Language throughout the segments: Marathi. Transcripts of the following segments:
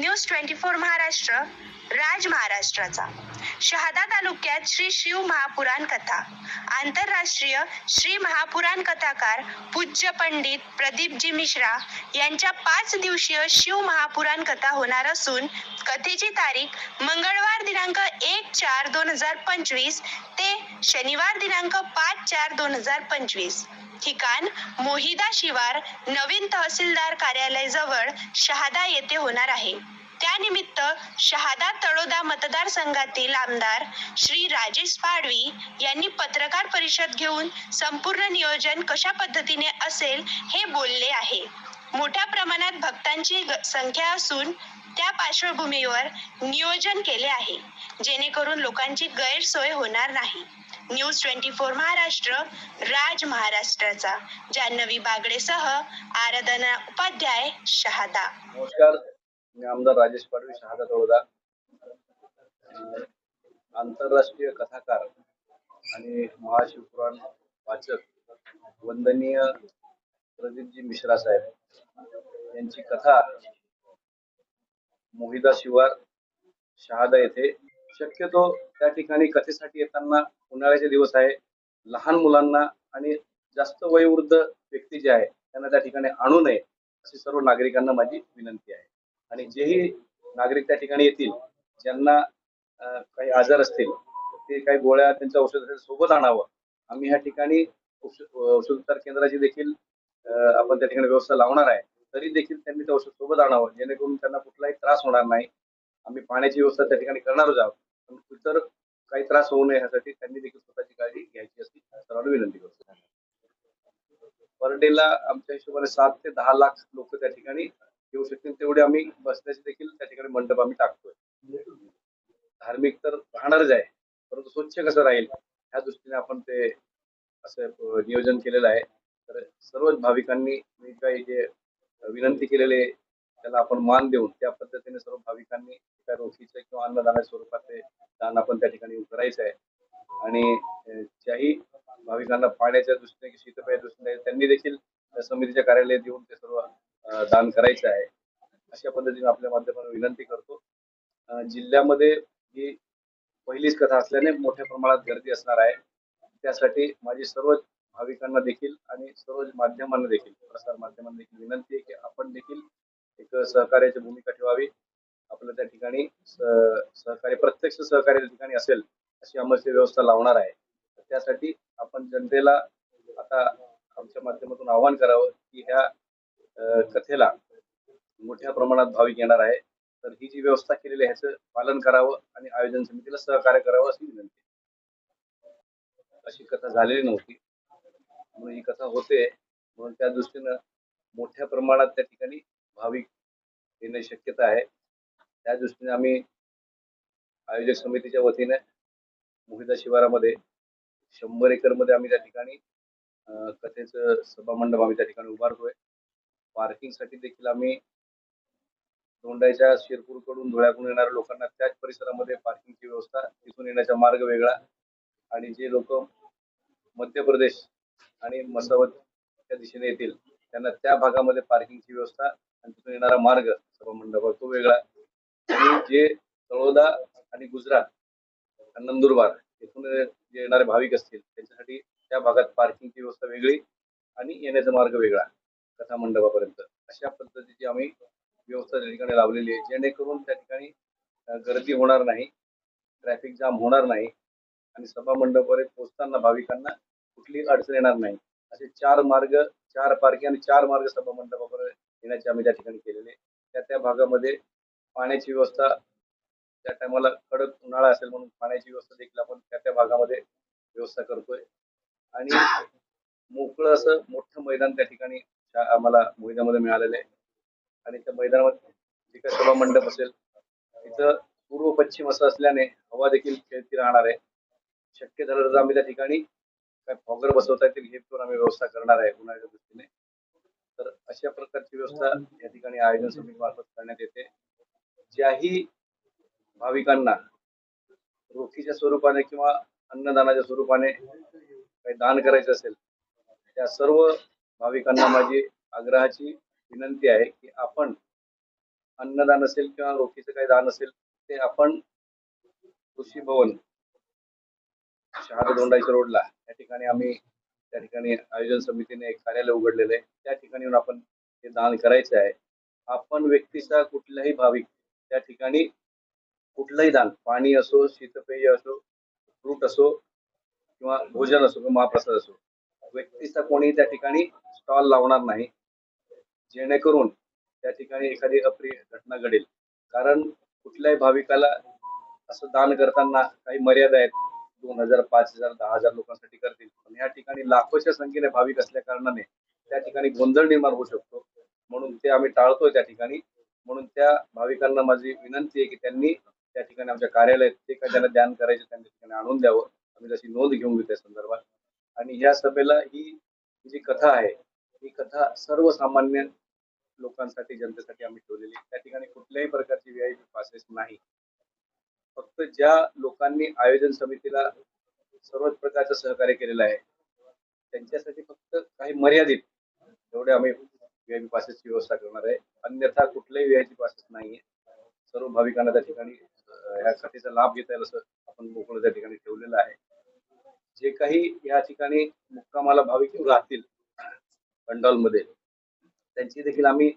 न्यूज ट्वेंटी फोर महाराष्ट्र राज महाराष्ट्राचा. शहादा तालुक्यात श्री शिव महापुराण कथा. आंतरराष्ट्रीय श्री महापुराण कथाकार पूज्य पंडित प्रदीपजी मिश्रा यांच्या पाच दिवसीय शिव महापुराण कथा होणार असून कथेची तारीख मंगळवार दिनांक एक चार दोन हजार पंचवीस ते शनिवार दिनांक पाच चार दोन हजार पंचवीस. ठिकाण मोहिदा शिवार नवीन तहसीलदार कार्यालय जवळ शहादा येथे होणार आहे. त्यानिमित्त शहादा तळोदा मतदारसंघातील आमदार श्री राजेश पाडवी यांनी पत्रकार परिषद घेऊन संपूर्ण नियोजन कशा पद्धतीने असेल हे बोलले आहे. मोठ्या प्रमाणात भक्तांची ग- संख्या असून त्या पार्श्वभूमीवर नियोजन केले आहे. जेणेकरून लोकांची गैरसोय होणार नाही. न्यूज ट्वेंटी फोर महाराष्ट्र राज महाराष्ट्राचा. जान्हवी बागडेसह आराधना उपाध्याय शहादा. नमस्कार मी आमदार राजेश पाडवी शहादा तळोदा. आंतरराष्ट्रीय कथाकार आणि महाशिवपुराण वाचक वंदनीय प्रदीपजी मिश्रा साहेब. यांची कथा मोहिदा शिवार शहादा येथे शक्यतो त्या ठिकाणी कथेसाठी येताना उन्हाळ्याचे दिवस आहे. लहान मुलांना आणि जास्त वयोवृद्ध व्यक्ती जे आहे त्यांना त्या ठिकाणी आणू नये अशी सर्व नागरिकांना माझी विनंती आहे. आणि जेही नागरिक त्या ठिकाणी येतील ज्यांना काही आजार असतील ते काही गोळ्या त्यांच्या औषध सोबत आणावं. आम्ही ह्या ठिकाणी औषध उपचार केंद्राची देखील आपण त्या ठिकाणी व्यवस्था लावणार आहे. तरी देखील त्यांनी ते औषध सोबत आणावं जेणेकरून त्यांना कुठलाही त्रास होणार नाही. आम्ही पाण्याची व्यवस्था त्या ठिकाणी करणारच आहोत. इतर काही त्रास होऊ नये यासाठी त्यांनी देखील स्वतःची काळजी घ्यायची असती. सर्वांना विनंती करतो. पर डेला आमच्या हिशोबाने सात ते दहा लाख लोक त्या ठिकाणी येऊ शकतील. तेवढे आम्ही बसण्याचे देखील त्या ठिकाणी मंडप आम्ही टाकतोय. धार्मिक तर राहणारच आहे. परंतु स्वच्छ कसं राहील ह्या दृष्टीने आपण ते असं नियोजन केलेलं आहे. तर सर्वच भाविकांनी मी काही जे विनंती केलेले त्याला आपण मान देऊन त्या पद्धतीने सर्व भाविकांनी त्या रोखीचं किंवा अन्नदानाच्या स्वरूपात ते दान आपण त्या ठिकाणी करायचं आहे. आणि ज्याही भाविकांना पाण्याच्या दृष्टीने शीतपेय दृष्टीने त्यांनी देखील समितीच्या कार्यालयात येऊन ते सर्व दान करायचं आहे. अशा पद्धतीने आपल्या माध्यमातून विनंती करतो. जिल्ह्यामध्ये ही पहिलीच कथा असल्याने मोठ्या प्रमाणात गर्दी असणार आहे. त्यासाठी माझी सर्व भाविकांना देखील आणि सर्व माध्यमांना देखील प्रसार माध्यमांना देखील विनंती आहे की आपण देखील एक सहकार्याची भूमिका ठेवावी. आपलं त्या ठिकाणी सहकार्य प्रत्यक्ष सहकार्य त्या ठिकाणी असेल अशी आम्हाला व्यवस्था लावणार आहे. तर त्यासाठी आपण जनतेला आता आमच्या माध्यमातून आवाहन करावं की ह्या कथेला मोठ्या प्रमाणात भाविक येणार आहे. तर ही जी व्यवस्था केलेली आहे ह्याचं पालन करावं आणि आयोजन समितीला सहकार्य करावं अशी विनंती अशी कथा झालेली नव्हती. म्हणून ही कथा होते. म्हणून त्या दृष्टीनं मोठ्या प्रमाणात त्या ठिकाणी भाविक येणे शक्यता आहे. त्या दृष्टीने आम्ही आयोजक समितीच्या वतीने मोहिदा शिवारामध्ये शंभर एकरमध्ये आम्ही त्या ठिकाणी कथेचं सभामंडप आम्ही त्या ठिकाणी उभारतोय. पार्किंगसाठी देखील आम्ही दोंडाच्या शिरपूरकडून धुळ्याकडून येणाऱ्या लोकांना त्याच परिसरामध्ये पार्किंगची व्यवस्था तिथून येण्याचा मार्ग वेगळा आणि जे लोक मध्य प्रदेश आणि मसावतच्या दिशेने येतील त्यांना त्या भागामध्ये पार्किंगची व्यवस्था आणि तिथून येणारा मार्ग सभामंडपावर तो वेगळा आणि जे तळोदा आणि गुजरात नंदुरबार येथून जे येणारे भाविक असतील त्यांच्यासाठी त्या भागात पार्किंगची व्यवस्था वेगळी आणि येण्याचा मार्ग वेगळा कथा मंडपापर्यंत. अशा पद्धतीची आम्ही व्यवस्था त्या ठिकाणी लावलेली आहे. जेणेकरून त्या ठिकाणी गर्दी होणार नाही ट्रॅफिक जाम होणार नाही आणि सभा मंडपावर पोहोचताना भाविकांना कुठली अडचण येणार नाही. असे चार मार्ग चार पार्किंग आणि चार मार्ग सभा मंडपापर्यंत येण्याचे आम्ही त्या ठिकाणी केलेले. त्या त्या भागामध्ये पाण्याची व्यवस्था त्या टायमाला कडक उन्हाळा असेल म्हणून पाण्याची व्यवस्था देखील आपण त्या त्या भागामध्ये व्यवस्था करतोय. आणि मोकळं असं मोठं मैदान त्या ठिकाणी आम्हाला मैदानामध्ये मिळालेलं आहे. आणि त्या मैदानामध्ये जे काही सभा मंडप असेल तिथं पूर्व पश्चिम असं असल्याने हवा देखील खेळती राहणार आहे. शक्य झालं तर आम्ही त्या ठिकाणी काय फॉगर बसवता येतील हे पण आम्ही व्यवस्था करणार आहे उन्हाळ्याच्या दृष्टीने. तर अशा प्रकारची व्यवस्था या ठिकाणी आयोजन समितीमार्फत करण्यात येते. ज्याही भाविकांना रोखीच्या स्वरूपाने किंवा अन्नदानाच्या स्वरूपाने काही दान करायचं असेल त्या सर्व भाविकांना माझी आग्रहाची विनंती आहे की आपण अन्नदान असेल किंवा रोखीचं काही दान असेल ते आपण कृषी भवन शहादा दोंडाईच्या रोडला त्या ठिकाणी आम्ही त्या ठिकाणी आयोजन समितीने एक कार्यालय उघडलेलं आहे. त्या ठिकाणी येऊन आपण ते दान करायचं आहे. आपण व्यक्तीचा कुठलाही भाविक त्या ठिकाणी कुठलंही दान पाणी असो शीतपेय असो फ्रूट असो किंवा भोजन असो किंवा महाप्रसाद असो व्यक्तीचा कोणी त्या ठिकाणी स्टॉल लावणार नाही. जेणेकरून त्या ठिकाणी एखादी अप्रिय घटना घडेल. कारण कुठल्याही भाविकाला असं दान करताना काही मर्यादा आहेत. दोन हजार पाच हजार दहा हजार लोकांसाठी करतील. पण या ठिकाणी लाखोच्या संख्येने भाविक असल्या कारणाने त्या ठिकाणी गोंधळ निर्माण होऊ शकतो. म्हणून ते आम्ही टाळतोय त्या ठिकाणी. म्हणून त्या भाविकांना माझी विनंती आहे की त्यांनी त्या ठिकाणी आमच्या कार्यालयात ते काय ज्यांना ध्यान करायचे त्यांच्या ठिकाणी आणून द्यावं. आम्ही तशी नोंद घेऊन घेऊ त्या संदर्भात. आणि या सभेला ही जी कथा आहे ही कथा सर्वसामान्य लोकांसाठी जनतेसाठी आम्ही ठेवलेली त्या ठिकाणी कुठल्याही प्रकारची व्हीआयपी पासेस नाही. फक्त ज्या लोकांनी आयोजन समितीला सर्वच प्रकारचं सहकार्य केलेलं आहे त्यांच्यासाठी फक्त काही मर्यादित एवढे आम्ही व्हीआयपी पासेसची व्यवस्था करणार आहे. अन्यथा कुठल्याही व्हीआयपी पासेस नाहीये. सर्व भाविकांना त्या ठिकाणी अं, ह्या लाभ घेता येईल असं आपण मोकळं त्या ठिकाणी ठेवलेलं आहे. जे काही या ठिकाणी मुक्कामाला भाविक राहतील पंडॉलमध्ये त्यांची देखील आम्ही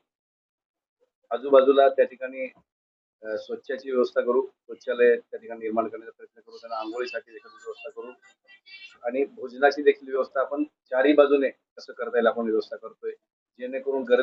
आजूबाजूला त्या ठिकाणी स्वच्छाची व्यवस्था करू शौचालय त्या ठिकाणी निर्माण करण्याचा प्रयत्न करू त्यांना आंघोळीसाठी देखील व्यवस्था करू. आणि भोजनाची देखील व्यवस्था आपण चारही बाजूने कसं करता येईल आपण व्यवस्था करतोय. जेणेकरून गर्दी